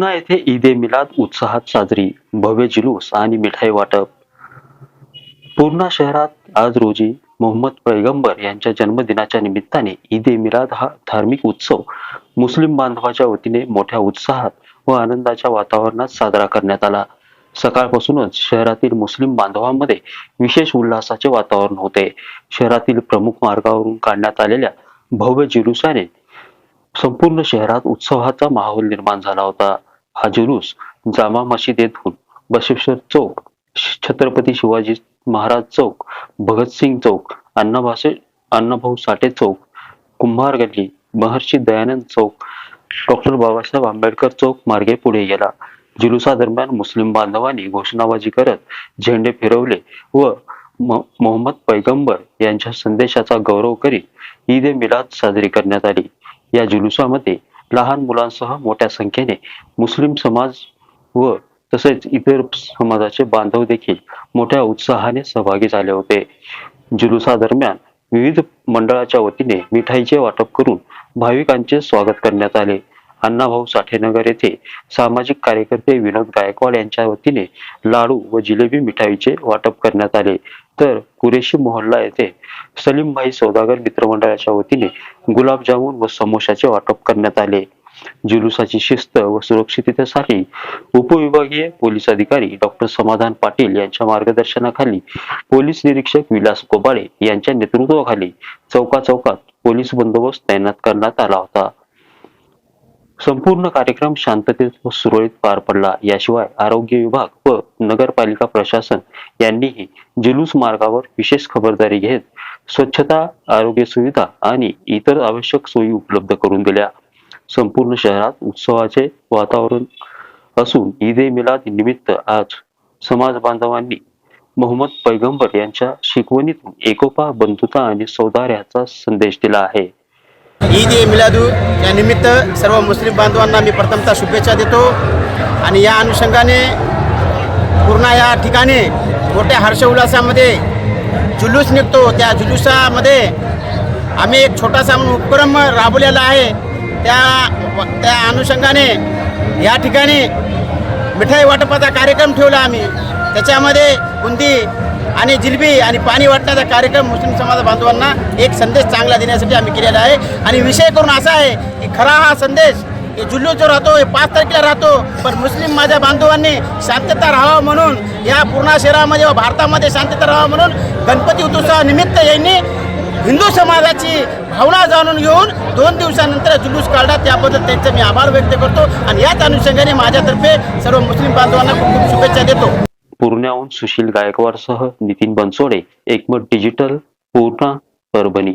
पूर्णा येथे ईद ए मिलाद उत्साहात साजरी भव्य जुलूस आणि मिठाई वाटप. पूर्णा शहरात आज रोजी मोहम्मद पैगंबर यांच्या जन्मदिनाच्या निमित्ताने ईद ए मिलाद हा धार्मिक उत्सव मुस्लिम बांधवाच्या वतीने मोठ्या उत्साहात व आनंदाच्या वातावरणात साजरा करण्यात आला. सकाळपासूनच शहरातील मुस्लिम बांधवांमध्ये विशेष उल्हासाचे वातावरण होते. शहरातील प्रमुख मार्गावरून काढण्यात आलेल्या भव्य जुलुसाने संपूर्ण शहरात उत्सवाचा माहोल निर्माण झाला होता. हा जुलूस जामा मशीद येथून बसवेश्वर चौक छत्रपती शिवाजी महाराज चौक भगतसिंग चौक अण्णाभासे अण्णाभाऊ साठे चौक कुंभार गल्ली महर्षी दयानंद चौक डॉक्टर बाबासाहेब आंबेडकर चौक मार्गे पुढे गेला. जुलुसादरम्यान मुस्लिम बांधवांनी घोषणाबाजी करत झेंडे फिरवले व म- मोहम्मद पैगंबर यांच्या संदेशाचा गौरव करीत ईद ए मिलाद साजरी करण्यात आली. या जुलुसामध्ये लहान मुलांसह मोठ्या संख्येने मुस्लिम समाज व तसेच इतर समाजाचे बांधव देखील मोठ्या उत्साहाने सहभागी झाले होते. जुलुसादरम्यान विविध मंडळाच्या वतीने मिठाईचे वाटप करून भाविकांचे स्वागत करण्यात आले. अण्णाभाऊ साठेनगर येथे सामाजिक कार्यकर्ते विनोद गायकवाड यांच्या वतीने लाडू व जिलेबी मिठाईचे वाटप करण्यात आले. तर कुरेशी मोहल्ला येथे सलीमभाई सौदागर मित्रमंडळाच्या वतीने गुलाबजामुन व समोशाचे वाटप करण्यात आले. जुलुसाची शिस्त व सुरक्षिततेसाठी उपविभागीय पोलीस अधिकारी डॉक्टर समाधान पाटील यांच्या मार्गदर्शनाखाली पोलीस निरीक्षक विलास कोबाळे यांच्या नेतृत्वाखाली चौका चौकात पोलीस बंदोबस्त तैनात करण्यात आला होता. संपूर्ण कार्यक्रम शांततेत व सुरळीत पार पडला. याशिवाय आरोग्य विभाग व नगरपालिका प्रशासन यांनीही जुलूस मार्गावर विशेष खबरदारी घेत स्वच्छता आरोग्य सुविधा आणि इतर आवश्यक सोयी उपलब्ध करून दिल्या. संपूर्ण शहरात उत्सवाचे वातावरण असून ईद ए मिलाद निमित्त आज समाज बांधवांनी मोहम्मद पैगंबर यांच्या शिकवणीतून एकोपा बंधुता आणि सौदार्याचा संदेश दिला आहे. ईद ए मिलादू या निमित्त सर्व मुस्लिम बांधवांना मी प्रथमतः शुभेच्छा देतो आणि या अनुषंगाने पूर्ण या ठिकाणी मोठ्या हर्षोल्लासामध्ये जुलूस निघतो. त्या जुलूसामध्ये आम्ही एक छोटासा म्हणून उपक्रम राबवलेला आहे. त्या त्या अनुषंगाने या ठिकाणी मिठाई वाटपाचा कार्यक्रम ठेवला आम्ही. त्याच्यामध्ये बुंदी आणि जिलबी आणि पाणी वाटण्याचा कार्यक्रम मुस्लिम समाज बांधवांना एक संदेश चांगला देण्यासाठी आम्ही केलेला आहे. आणि विषय करून असा आहे की खरा हा संदेश जुल्लू जो राहतो हे पाच तारखेला राहतो. पण मुस्लिम माझ्या बांधवांनी शांतता राहावं म्हणून या पूर्ण शहरामध्ये व भारतामध्ये शांतता राहावं म्हणून गणपती उत्सवानिमित्त यांनी हिंदू समाजाची भावना जाणून घेऊन दोन दिवसानंतर जुलूस काढला. त्याबद्दल त्यांचं मी आभार व्यक्त करतो आणि याच अनुषंगाने माझ्यातर्फे सर्व मुस्लिम बांधवांना खूप खूप शुभेच्छा देतो. पूर्ण्याहून Sushil गायकवाडसह Nitin Bansode Ekmat digital Purna Parbhani.